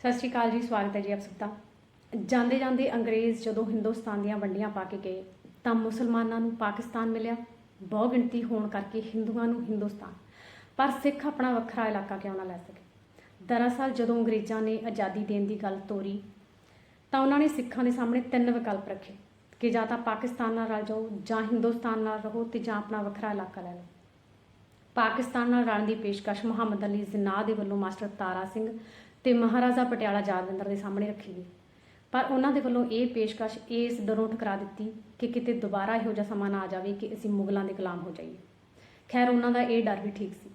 ਸਤਿ ਸ਼੍ਰੀ ਅਕਾਲ ਜੀ, ਸਵਾਗਤ ਹੈ ਜੀ ਆਪ ਸਭ ਦਾ। ਜਾਂਦੇ ਜਾਂਦੇ ਅੰਗਰੇਜ਼ ਜਦੋਂ ਹਿੰਦੁਸਤਾਨ ਦੀਆਂ ਵੰਡੀਆਂ ਪਾ ਕੇ ਗਏ, ਤਾਂ ਮੁਸਲਮਾਨਾਂ ਨੂੰ ਪਾਕਿਸਤਾਨ ਮਿਲਿਆ। ਬਹੁ ਗਿਣਤੀ ਹੋਣ ਕਰਕੇ ਹਿੰਦੂਆਂ ਨੂੰ ਹਿੰਦੁਸਤਾਨ। ਪਰ ਸਿੱਖ ਆਪਣਾ ਵੱਖਰਾ ਇਲਾਕਾ ਕਿਉਂ ਨਾ ਲੈ ਸਕੇ? ਦਰਅਸਲ ਜਦੋਂ ਅੰਗਰੇਜ਼ਾਂ ਨੇ ਆਜ਼ਾਦੀ ਦੇਣ ਦੀ ਗੱਲ ਤੋਰੀ, ਤਾਂ ਉਹਨਾਂ ਨੇ ਸਿੱਖਾਂ ਦੇ ਸਾਹਮਣੇ ਤਿੰਨ ਵਿਕਲਪ ਰੱਖੇ, ਕਿ ਜਾਂ ਤਾਂ ਪਾਕਿਸਤਾਨ ਨਾਲ ਰਲ ਜਾਓ, ਜਾਂ ਹਿੰਦੁਸਤਾਨ ਨਾਲ ਰਹੋ ਤੇ ਜਾਂ ਆਪਣਾ ਵੱਖਰਾ ਇਲਾਕਾ ਲੈ ਲਓ। ਪਾਕਿਸਤਾਨ ਨਾਲ ਰਲਣ ਦੀ ਪੇਸ਼ਕਸ਼ ਮੁਹੰਮਦ ਅਲੀ ਜ਼ਿਨਾਹ ਦੇ ਵੱਲੋਂ ਮਾਸਟਰ ਤਾਰਾ ਸਿੰਘ ਤੇ ਮਹਾਰਾਜਾ ਪਟਿਆਲਾ ਯਾਦਵਿੰਦਰ ਦੇ ਸਾਹਮਣੇ ਰੱਖੀ ਗਈ। ਪਰ ਉਹਨਾਂ ਦੇ ਵੱਲੋਂ ਇਹ ਪੇਸ਼ਕਸ਼ ਇਸ ਡਰੋਂ ਠੁਕਰਾ ਦਿੱਤੀ ਕਿ ਕਿਤੇ ਦੁਬਾਰਾ ਇਹੋ ਜਿਹਾ ਸਮਾਂ ਨਾ ਆ ਜਾਵੇ ਕਿ ਅਸੀਂ ਮੁਗਲਾਂ ਦੇ ਗੁਲਾਮ ਹੋ ਜਾਈਏ। ਖੈਰ, ਉਹਨਾਂ ਦਾ ਇਹ ਡਰ ਵੀ ਠੀਕ ਸੀ।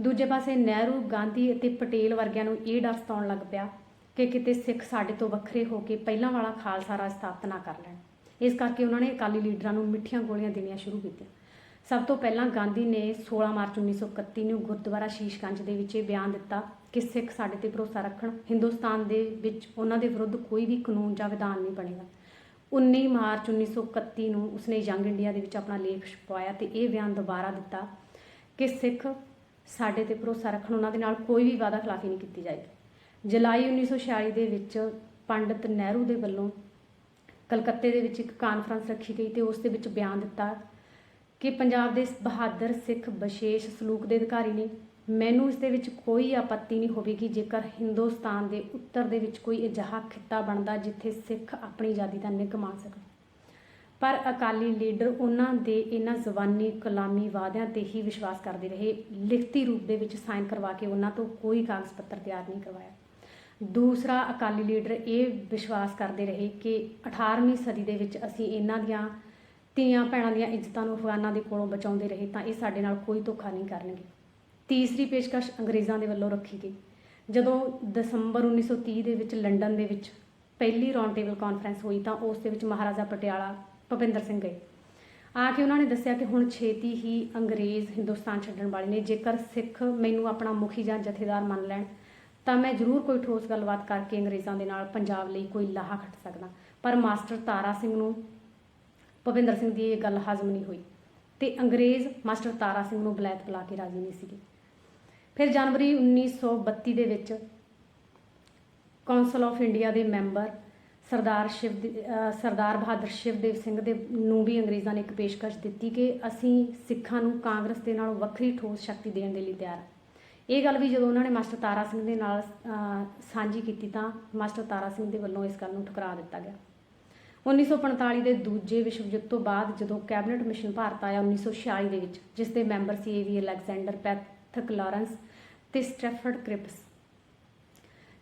ਦੂਜੇ ਪਾਸੇ ਨਹਿਰੂ, ਗਾਂਧੀ ਅਤੇ ਪਟੇਲ ਵਰਗਿਆਂ ਨੂੰ ਇਹ ਡਰ ਸਤਾਉਣ ਲੱਗ ਪਿਆ ਕਿ ਕਿਤੇ ਸਿੱਖ ਸਾਡੇ ਤੋਂ ਵੱਖਰੇ ਹੋ ਕੇ ਪਹਿਲਾਂ ਵਾਲਾ ਖਾਲਸਾ ਰਾਜ ਸਥਾਪਿਤ ਨਾ ਕਰ ਲੈਣ। ਇਸ ਕਰਕੇ ਉਹਨਾਂ ਨੇ ਅਕਾਲੀ ਲੀਡਰਾਂ ਨੂੰ ਮਿੱਠੀਆਂ ਗੋਲੀਆਂ ਦੇਣੀਆਂ ਸ਼ੁਰੂ ਕੀਤੀਆਂ। ਸਭ ਤੋਂ ਪਹਿਲਾਂ ਗਾਂਧੀ ਨੇ 16 ਮਾਰਚ 1931 ਨੂੰ ਗੁਰਦੁਆਰਾ ਸ਼ੀਸ਼ਗੰਜ ਦੇ ਵਿੱਚ ਇਹ ਬਿਆਨ ਦਿੱਤਾ ਕਿ ਸਿੱਖ ਸਾਡੇ ਤੇ ਭਰੋਸਾ ਰੱਖਣ। ਹਿੰਦੁਸਤਾਨ ਦੇ ਵਿੱਚ ਉਹਨਾਂ ਦੇ ਵਿਰੁੱਧ ਕੋਈ ਵੀ ਕਾਨੂੰਨ ਜਾਂ ਵਿਧਾਨ ਨਹੀਂ ਬਣੇਗਾ। 19 ਮਾਰਚ 1931 ਨੂੰ ਉਸਨੇ ਯੰਗ ਇੰਡੀਆ ਦੇ ਵਿੱਚ ਆਪਣਾ ਲੇਖ ਛਪਾਇਆ ਤੇ ਇਹ ਬਿਆਨ ਦੁਬਾਰਾ ਦਿੱਤਾ ਕਿ ਸਿੱਖ ਸਾਡੇ ਤੇ ਭਰੋਸਾ ਰੱਖਣ, ਉਹਨਾਂ ਦੇ ਨਾਲ ਕੋਈ ਵੀ ਵਾਅਦਾ ਖਿਲਾਫੀ ਨਹੀਂ ਕੀਤੀ ਜਾਏਗੀ। ਜੁਲਾਈ 1946 ਦੇ ਵਿੱਚ ਪੰਡਿਤ ਨਹਿਰੂ ਦੇ ਵੱਲੋਂ ਕਲਕੱਤੇ ਦੇ ਵਿੱਚ ਇੱਕ ਕਾਨਫਰੰਸ ਰੱਖੀ ਗਈ ਤੇ ਉਸ ਦੇ ਵਿੱਚ ਬਿਆਨ ਦਿੱਤਾ ਕਿ ਪੰਜਾਬ ਦੇ ਬਹਾਦਰ ਸਿੱਖ ਵਿਸ਼ੇਸ਼ ਸਲੂਕ ਦੇ ਅਧਿਕਾਰੀ ਨੇ ਮੈਨੂੰ ਇਸ ਦੇ ਵਿੱਚ ਕੋਈ ਆਪੱਤੀ ਨਹੀਂ ਹੋਵੇਗੀ, ਜੇਕਰ ਹਿੰਦੁਸਤਾਨ ਦੇ ਉੱਤਰ ਦੇ ਵਿੱਚ ਕੋਈ ਅਜਿਹਾ ਖਿੱਤਾ ਬਣਦਾ ਜਿੱਥੇ ਸਿੱਖ ਆਪਣੀ ਆਜ਼ਾਦੀ ਦਾ ਨਿੱਘ ਮਾਣ ਸਕਣ ਪਰ ਅਕਾਲੀ ਲੀਡਰ ਉਹਨਾਂ ਦੇ ਇਹਨਾਂ ਜ਼ਬਾਨੀ ਕਲਾਮੀ ਵਾਅਦਿਆਂ ਤੇ ਹੀ ਵਿਸ਼ਵਾਸ ਕਰਦੇ ਰਹੇ। ਲਿਖਤੀ ਰੂਪ ਦੇ ਵਿੱਚ ਸਾਈਨ ਕਰਵਾ ਕੇ ਉਹਨਾਂ ਤੋਂ ਕੋਈ ਕਾਗਜ਼ ਪੱਤਰ ਤਿਆਰ ਨਹੀਂ ਕਰਵਾਇਆ। ਦੂਸਰਾ, ਅਕਾਲੀ ਲੀਡਰ ਇਹ ਵਿਸ਼ਵਾਸ ਕਰਦੇ ਰਹੇ ਕਿ 18ਵੀਂ ਸਦੀ ਦੇ ਵਿੱਚ ਅਸੀਂ ਇਹਨਾਂ ਦੀਆਂ ਧੀਆਂ ਭੈਣਾਂ ਦੀਆਂ ਇੱਜ਼ਤਾਂ ਨੂੰ ਅਫਗਾਨਾਂ ਦੇ ਕੋਲੋਂ ਬਚਾਉਂਦੇ ਰਹੇ ਤਾਂ ਇਹ ਸਾਡੇ ਨਾਲ ਕੋਈ ਧੋਖਾ ਨਹੀਂ ਕਰਨਗੇ। ਤੀਸਰੀ ਪੇਸ਼ਕਸ਼ ਅੰਗਰੇਜ਼ਾਂ ਦੇ ਵੱਲੋਂ ਰੱਖੀ ਗਈ। ਜਦੋਂ ਦਸੰਬਰ 1930 ਦੇ ਵਿੱਚ ਲੰਡਨ ਦੇ ਵਿੱਚ ਪਹਿਲੀ ਰਾਉਂਡ ਟੇਬਲ ਕਾਨਫਰੰਸ ਹੋਈ ਤਾਂ ਉਸ ਦੇ ਵਿੱਚ ਮਹਾਰਾਜਾ ਪਟਿਆਲਾ ਭੁਪਿੰਦਰ ਸਿੰਘ ਗਏ। ਆ ਕੇ ਉਹਨਾਂ ਨੇ ਦੱਸਿਆ ਕਿ ਹੁਣ ਛੇਤੀ ਹੀ ਅੰਗਰੇਜ਼ ਹਿੰਦੁਸਤਾਨ ਛੱਡਣ ਵਾਲੇ ਨੇ। ਜੇਕਰ ਸਿੱਖ ਮੈਨੂੰ ਆਪਣਾ ਮੁਖੀ ਜਾਂ ਜਥੇਦਾਰ ਮੰਨ ਲੈਣ, ਤਾਂ ਮੈਂ ਜ਼ਰੂਰ ਕੋਈ ਠੋਸ ਗੱਲਬਾਤ ਕਰਕੇ ਅੰਗਰੇਜ਼ਾਂ ਦੇ ਨਾਲ ਪੰਜਾਬ ਲਈ ਕੋਈ ਲਾਹਾ ਖੱਟ ਸਕਦਾ। ਪਰ ਮਾਸਟਰ ਤਾਰਾ ਸਿੰਘ ਨੂੰ, ਭੁਪਿੰਦਰ ਸਿੰਘ ਦੀ ਇਹ ਗੱਲ ਹਜ਼ਮ ਨਹੀਂ ਹੋਈ ਤੇ ਅੰਗਰੇਜ਼ ਮਾਸਟਰ ਤਾਰਾ ਸਿੰਘ ਨੂੰ ਬਲੈਤ ਬੁਲਾ ਕੇ ਰਾਜੀ ਨਹੀਂ ਸੀਗੇ। ਫਿਰ ਜਨਵਰੀ 1932 ਦੇ ਵਿੱਚ ਕੌਂਸਲ ਆਫ ਇੰਡੀਆ ਦੇ ਮੈਂਬਰ ਸਰਦਾਰ ਸ਼ਿਵ ਸਰਦਾਰ ਬਹਾਦਰ ਸ਼ਿਵਦੇਵ ਸਿੰਘ ਦੇ ਨੂੰ ਵੀ ਅੰਗਰੇਜ਼ਾਂ ਨੇ ਇੱਕ ਪੇਸ਼ਕਸ਼ ਦਿੱਤੀ ਕਿ ਅਸੀਂ ਸਿੱਖਾਂ ਨੂੰ ਕਾਂਗਰਸ ਦੇ ਨਾਲੋਂ ਵੱਖਰੀ ਠੋਸ ਸ਼ਕਤੀ ਦੇਣ ਦੇ ਲਈ ਤਿਆਰ ਹਾਂ। ਇਹ ਗੱਲ ਵੀ ਜਦੋਂ ਉਹਨਾਂ ਨੇ ਮਾਸਟਰ ਤਾਰਾ ਸਿੰਘ ਦੇ ਨਾਲ ਸਾਂਝੀ ਕੀਤੀ ਤਾਂ ਮਾਸਟਰ ਤਾਰਾ ਸਿੰਘ ਦੇ ਵੱਲੋਂ ਇਸ ਗੱਲ ਨੂੰ ਠੁਕਰਾ ਦਿੱਤਾ ਗਿਆ। 1945 ਦੇ ਦੂਜੇ ਵਿਸ਼ਵ ਯੁੱਧ ਤੋਂ ਬਾਅਦ ਜਦੋਂ ਕੈਬਨਿਟ ਮਿਸ਼ਨ ਭਾਰਤ ਆਇਆ 1946 ਦੇ ਵਿੱਚ, ਜਿਸ ਦੇ member C A V Alexander Pethick Lawrence ਤੇ ਸਟੈਫਰਡ ਕ੍ਰਿਪਸ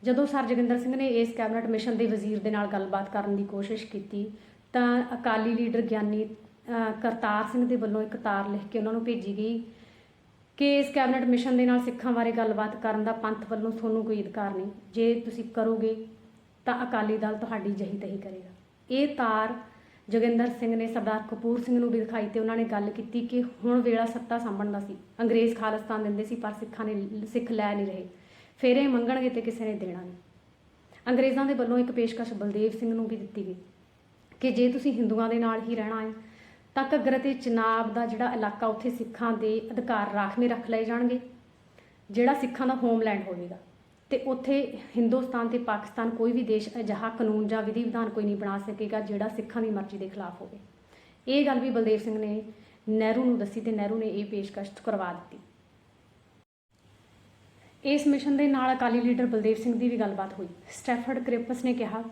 ਜਦੋਂ ਸਰ ਜੋਗਿੰਦਰ ਸਿੰਘ ਨੇ ਇਸ ਕੈਬਨਿਟ ਮਿਸ਼ਨ ਦੇ ਵਜ਼ੀਰ ਦੇ ਨਾਲ ਗੱਲਬਾਤ ਕਰਨ ਦੀ ਕੋਸ਼ਿਸ਼ ਕੀਤੀ, ਤਾਂ ਅਕਾਲੀ ਲੀਡਰ ਗਿਆਨੀ ਕਰਤਾਰ ਸਿੰਘ ਦੇ ਵੱਲੋਂ ਇੱਕ ਤਾਰ ਲਿਖ ਕੇ ਉਹਨਾਂ ਨੂੰ ਭੇਜੀ ਗਈ ਕਿ ਇਸ ਕੈਬਨਿਟ ਮਿਸ਼ਨ ਦੇ ਨਾਲ ਸਿੱਖਾਂ ਬਾਰੇ ਗੱਲਬਾਤ ਕਰਨ ਦਾ ਪੰਥ ਵੱਲੋਂ ਤੁਹਾਨੂੰ ਕੋਈ ਅਧਿਕਾਰ ਨਹੀਂ। ਜੇ ਤੁਸੀਂ ਕਰੋਗੇ, ਤਾਂ ਅਕਾਲੀ ਦਲ ਤੁਹਾਡੀ ਜਹੀ ਤਹੀ ਕਰੇਗਾ। ਇਹ ਤਾਰ ਜੋਗਿੰਦਰ ਸਿੰਘ ਨੇ ਸਰਦਾਰ ਕਪੂਰ ਸਿੰਘ ਨੂੰ ਵੀ ਦਿਖਾਈ ਤੇ ਉਹਨਾਂ ਨੇ ਗੱਲ ਕੀਤੀ ਕਿ ਹੁਣ ਵੇਲਾ ਸੱਤਾ ਸਾਂਭਣ ਦਾ ਸੀ। ਅੰਗਰੇਜ਼ ਖਾਲਸਤਾਨ ਦਿੰਦੇ ਸੀ, ਪਰ ਸਿੱਖਾਂ ਨੇ ਸਿੱਖ ਲੈ ਨਹੀਂ ਰਹੇ। ਫਿਰ ਇਹ ਮੰਗਣਗੇ ਤੇ ਕਿਸੇ ਨੇ ਦੇਣਾ ਨਹੀਂ। ਅੰਗਰੇਜ਼ਾਂ ਦੇ ਵੱਲੋਂ ਇੱਕ ਪੇਸ਼ਕਸ਼ ਬਲਦੇਵ ਸਿੰਘ ਨੂੰ ਵੀ ਦਿੱਤੀ ਗਈ ਕਿ ਜੇ ਤੁਸੀਂ ਹਿੰਦੂਆਂ ਦੇ ਨਾਲ ਹੀ ਰਹਿਣਾ ਹੈ, ਤਾਂ ਘੱਗਰ ਅਤੇ ਚਨਾਬ ਦਾ ਜਿਹੜਾ ਇਲਾਕਾ ਉੱਥੇ ਸਿੱਖਾਂ ਦੇ ਅਧਿਕਾਰ ਰਾਖਵੇਂ ਰੱਖ ਲਏ ਜਾਣਗੇ, ਜਿਹੜਾ ਸਿੱਖਾਂ ਦਾ ਹੋਮਲੈਂਡ ਹੋਵੇਗਾ। ਤੇ ਉੱਥੇ ਹਿੰਦੁਸਤਾਨ ਤੇ ਪਾਕਿਸਤਾਨ ਕੋਈ ਵੀ ਦੇਸ਼ ਅਜਿਹਾ ਕਾਨੂੰਨ ਜਾਂ ਵਿਧੀ ਵਿਧਾਨ ਕੋਈ ਨਹੀਂ ਬਣਾ ਸਕੇਗਾ ਜਿਹੜਾ ਸਿੱਖਾਂ ਦੀ ਮਰਜ਼ੀ ਦੇ ਖਿਲਾਫ ਹੋਵੇ। ਇਹ ਗੱਲ ਵੀ ਬਲਦੇਵ ਸਿੰਘ ਨੇ ਨਹਿਰੂ ਨੂੰ ਦੱਸੀ ਤੇ ਨਹਿਰੂ ਨੇ ਇਹ ਪੇਸ਼ਕਸ਼ ਕਰਵਾ ਦਿੱਤੀ। ਇਸ ਮਿਸ਼ਨ ਦੇ ਨਾਲ ਅਕਾਲੀ ਲੀਡਰ ਬਲਦੇਵ ਸਿੰਘ ਦੀ ਵੀ ਗੱਲਬਾਤ ਹੋਈ। ਸਟੈਫਰਡ ਕ੍ਰਿਪਸ ਨੇ ਕਿਹਾ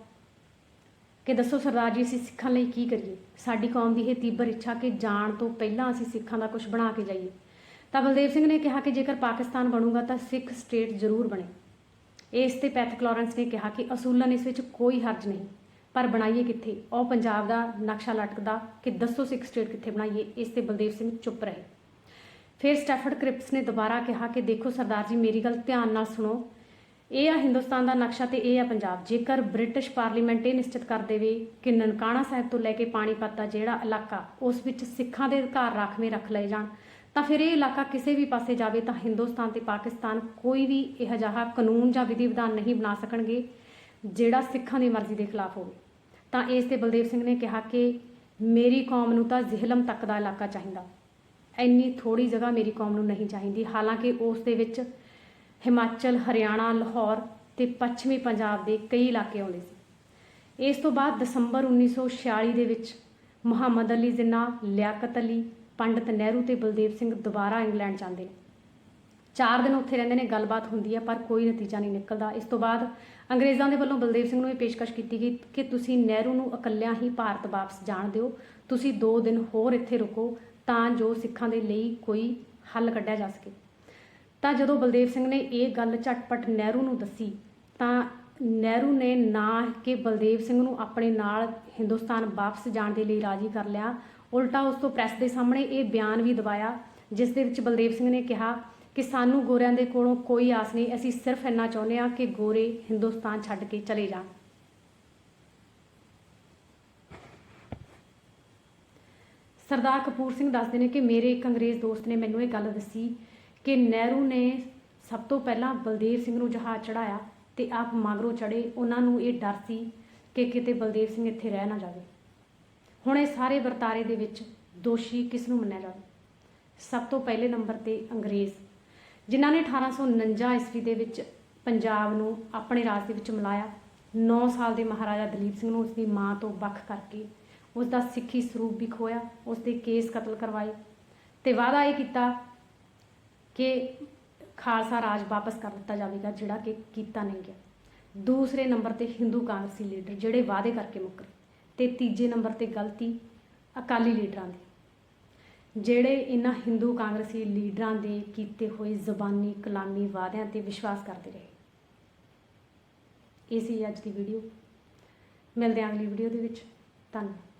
ਕਿ ਦੱਸੋ ਸਰਦਾਰ ਜੀ, ਅਸੀਂ ਸਿੱਖਾਂ ਲਈ ਕੀ ਕਰੀਏ? ਸਾਡੀ ਕੌਮ ਦੀ ਇਹ ਤੀਬਰ ਇੱਛਾ ਕਿ ਜਾਣ ਤੋਂ ਪਹਿਲਾਂ ਅਸੀਂ ਸਿੱਖਾਂ ਦਾ ਕੁਝ ਬਣਾ ਕੇ ਜਾਈਏ। ਤਾਂ ਬਲਦੇਵ ਸਿੰਘ ਨੇ ਕਿਹਾ ਕਿ ਜੇਕਰ ਪਾਕਿਸਤਾਨ ਬਣੂਗਾ ਤਾਂ ਸਿੱਖ ਸਟੇਟ ਜ਼ਰੂਰ ਬਣੇ। ਇਸ ਤੇ ਪੈਥ ਲਾਰੈਂਸ ਨੇ ਕਿਹਾ ਕਿ ਅਸੂਲਨ ਇਸ ਵਿੱਚ ਕੋਈ ਹਰਜ ਨਹੀਂ। ਪਰ ਬਣਾਈਏ ਕਿੱਥੇ? ਉਹ ਪੰਜਾਬ ਦਾ ਨਕਸ਼ਾ ਲਟਕਦਾ ਕਿ ਦੱਸੋ ਸਿੱਖ ਸਟੇਟ ਕਿੱਥੇ ਬਣਾਈਏ? ਇਸ ਤੇ ਬਲਦੇਵ ਸਿੰਘ ਚੁੱਪ ਰਹੇ। ਫਿਰ ਸਟੈਫਰਡ ਕ੍ਰਿਪਸ ਨੇ ਦੁਬਾਰਾ ਕਿਹਾ ਕਿ ਦੇਖੋ ਸਰਦਾਰ ਜੀ, ਮੇਰੀ ਗੱਲ ਧਿਆਨ ਨਾਲ ਸੁਣੋ। ਇਹ ਆ ਹਿੰਦੁਸਤਾਨ ਦਾ ਨਕਸ਼ਾ ਤੇ ਇਹ ਆ ਪੰਜਾਬ। ਜੇਕਰ ਬ੍ਰਿਟਿਸ਼ ਪਾਰਲੀਮੈਂਟ ਇਹ ਨਿਸ਼ਚਿਤ ਕਰ ਦੇਵੇ ਕਿ ਨਨਕਾਣਾ ਸਾਹਿਬ ਤੋਂ ਲੈ ਕੇ ਪਾਣੀਪਤ ਦਾ ਜਿਹੜਾ ਇਲਾਕਾ, ਉਸ ਵਿੱਚ ਸਿੱਖਾਂ ਦੇ ਅਧਿਕਾਰ ਰਾਖਵੇਂ ਰੱਖ ਲਏ ਜਾਣ ਤਾਂ ਫਿਰ ਇਹ ਇਲਾਕਾ ਕਿਸੇ ਵੀ ਪਾਸੇ ਜਾਵੇ ਤਾਂ ਹਿੰਦੁਸਤਾਨ ਤੇ ਪਾਕਿਸਤਾਨ ਕੋਈ ਵੀ ਇਹ ਜਿਹਾ ਕਾਨੂੰਨ ਜਾਂ ਵਿਧੀ ਵਿਧਾਨ ਨਹੀਂ ਬਣਾ ਸਕਣਗੇ, ਜਿਹੜਾ ਸਿੱਖਾਂ ਦੀ ਮਰਜ਼ੀ ਦੇ ਖਿਲਾਫ ਹੋਵੇ। ਤਾਂ ਇਸ ਤੇ ਬਲਦੇਵ ਸਿੰਘ ਨੇ ਕਿਹਾ ਕਿ ਮੇਰੀ ਕੌਮ ਨੂੰ ਤਾਂ ਜ਼ਿਹਲਮ ਤੱਕ ਦਾ ਇਲਾਕਾ ਚਾਹੀਦਾ। ਇੰਨੀ ਥੋੜੀ ਜਗ੍ਹਾ ਮੇਰੀ ਕੌਮ ਨੂੰ ਨਹੀਂ ਚਾਹੀਦੀ। ਹਾਲਾਂਕਿ ਉਸ ਦੇ ਵਿੱਚ ਹਿਮਾਚਲ, ਹਰਿਆਣਾ, ਲਾਹੌਰ ਤੇ ਪੱਛਮੀ ਪੰਜਾਬ ਦੇ ਕਈ ਇਲਾਕੇ ਆਉਂਦੇ ਸੀ। ਇਸ ਤੋਂ ਬਾਅਦ ਦਸੰਬਰ 1946 ਦੇ ਵਿੱਚ ਮੁਹੰਮਦ ਅਲੀ ਜਿੰਨਾ, ਲਿਆਕਤ ਅਲੀ ਪੰਡਤ ਨਹਿਰੂ ਤੇ ਬਲਦੇਵ ਸਿੰਘ ਦੁਬਾਰਾ ਇੰਗਲੈਂਡ ਜਾਂਦੇ ਨੇ। ਚਾਰ ਦਿਨ ਉੱਥੇ ਰਹਿੰਦੇ ਨੇ, ਗੱਲਬਾਤ ਹੁੰਦੀ ਹੈ ਪਰ ਕੋਈ ਨਤੀਜਾ ਨਹੀਂ ਨਿਕਲਦਾ। ਇਸ ਤੋਂ ਬਾਅਦ ਅੰਗਰੇਜ਼ਾਂ ਦੇ ਵੱਲੋਂ ਬਲਦੇਵ ਸਿੰਘ ਨੂੰ ਇਹ ਪੇਸ਼ਕਸ਼ ਕੀਤੀ ਗਈ ਕਿ ਤੁਸੀਂ ਨਹਿਰੂ ਨੂੰ ਇਕੱਲਿਆਂ ਹੀ ਭਾਰਤ ਵਾਪਸ ਜਾਣ ਦਿਓ, ਤੁਸੀਂ 2 ਦਿਨ ਹੋਰ ਇੱਥੇ ਰੁਕੋ ਤਾਂ ਜੋ ਸਿੱਖਾਂ ਦੇ ਲਈ ਕੋਈ ਹੱਲ ਕੱਢਿਆ ਜਾ ਸਕੇ। ਤਾਂ ਜਦੋਂ ਬਲਦੇਵ ਸਿੰਘ ਨੇ ਇਹ ਗੱਲ ਝਟਪਟ ਨਹਿਰੂ ਨੂੰ ਦੱਸੀ, ਤਾਂ ਨਹਿਰੂ ਨੇ ਨਾ ਕਿ ਬਲਦੇਵ ਸਿੰਘ ਨੂੰ ਆਪਣੇ ਨਾਲ ਹਿੰਦੁਸਤਾਨ ਵਾਪਸ ਜਾਣ ਦੇ ਲਈ ਰਾਜੀ ਕਰ ਲਿਆ ਉਲਟਾ ਉਸ ਤੋਂ ਪ੍ਰੈਸ ਦੇ ਸਾਹਮਣੇ ਇਹ ਬਿਆਨ ਵੀ ਦਵਾਇਆ, ਜਿਸ ਦੇ ਵਿੱਚ ਬਲਦੇਵ ਸਿੰਘ ਨੇ ਕਿਹਾ ਕਿ ਸਾਨੂੰ ਗੋਰਿਆਂ ਦੇ ਕੋਲੋਂ ਕੋਈ ਆਸ ਨਹੀਂ, ਅਸੀਂ ਸਿਰਫ ਇੰਨਾ ਚਾਹੁੰਦੇ ਹਾਂ ਕਿ ਗੋਰੇ ਹਿੰਦੁਸਤਾਨ ਛੱਡ ਕੇ ਚਲੇ ਜਾਣ। ਸਰਦਾਰ ਕਪੂਰ ਸਿੰਘ ਦੱਸਦੇ ਨੇ ਕਿ ਮੇਰੇ ਇੱਕ ਅੰਗਰੇਜ਼ ਦੋਸਤ ਨੇ ਮੈਨੂੰ ਇਹ ਗੱਲ ਦੱਸੀ ਕਿ ਨਹਿਰੂ ਨੇ ਸਭ ਤੋਂ ਪਹਿਲਾਂ ਬਲਦੇਵ ਸਿੰਘ ਨੂੰ ਜਹਾਜ਼ ਚੜਾਇਆ ਤੇ ਆਪ ਮਗਰੋਂ ਚੜੇ ਉਹਨਾਂ ਨੂੰ ਇਹ ਡਰ ਸੀ ਕਿ ਕਿਤੇ ਬਲਦੇਵ ਸਿੰਘ ਇੱਥੇ ਰਹਿ ਨਾ ਜਾਵੇ। ਹੁਣ ਇਹ ਸਾਰੇ ਵਰਤਾਰੇ ਦੇ ਵਿੱਚ ਦੋਸ਼ੀ ਕਿਸ ਨੂੰ ਮੰਨਿਆ ਜਾਵੇ? ਸਭ ਤੋਂ ਪਹਿਲੇ ਨੰਬਰ ਤੇ ਅੰਗਰੇਜ਼। ਜਿਨ੍ਹਾਂ ਨੇ 1849 ਈਸਵੀ ਦੇ ਵਿੱਚ ਪੰਜਾਬ ਨੂੰ ਆਪਣੇ ਰਾਜ ਦੇ ਵਿੱਚ ਮਿਲਾਇਆ 9 ਸਾਲ ਦੇ ਮਹਾਰਾਜਾ ਦਲੀਪ ਸਿੰਘ ਨੂੰ ਉਸਦੀ ਮਾਂ ਤੋਂ ਵੱਖ ਕਰਕੇ ਉਸ ਦਾ ਸਿੱਖੀ ਸਰੂਪ ਵੀ ਖੋਇਆ ਉਸ ਦੇ ਕੇਸ ਕਤਲ ਕਰਵਾਏ ਤੇ ਵਾਅਦਾ ਇਹ ਕੀਤਾ ਕਿ ਖਾਲਸਾ ਰਾਜ ਵਾਪਸ ਕਰ ਦਿੱਤਾ ਜਾਵੇਗਾ, ਜਿਹੜਾ ਕਿ ਕੀਤਾ ਨਹੀਂ ਗਿਆ। ਦੂਸਰੇ ਨੰਬਰ ਤੇ ਹਿੰਦੂ ਕਾਂਗਰਸੀ ਲੀਡਰ ਜਿਹੜੇ ਵਾਅਦੇ ਕਰਕੇ ਮੁੱਕਰੇ ਤੇ ਤੀਜੇ ਨੰਬਰ ਤੇ ਗਲਤੀ ਅਕਾਲੀ ਲੀਡਰਾਂ ਦੀ। ਜਿਹੜੇ ਇਹਨਾਂ ਹਿੰਦੂ ਕਾਂਗਰਸੀ ਲੀਡਰਾਂ ਦੇ ਕੀਤੇ ਹੋਏ ਜ਼ਬਾਨੀ ਕਲਾਮੀ ਵਾਅਦਿਆਂ ਤੇ ਵਿਸ਼ਵਾਸ ਕਰਦੇ ਰਹੇ। ਇਹ ਸੀ ਅੱਜ ਦੀ ਵੀਡੀਓ। ਮਿਲਦੇ ਹਾਂ ਅਗਲੀ ਵੀਡੀਓ ਦੇ ਵਿੱਚ। ਧੰਨਵਾਦ।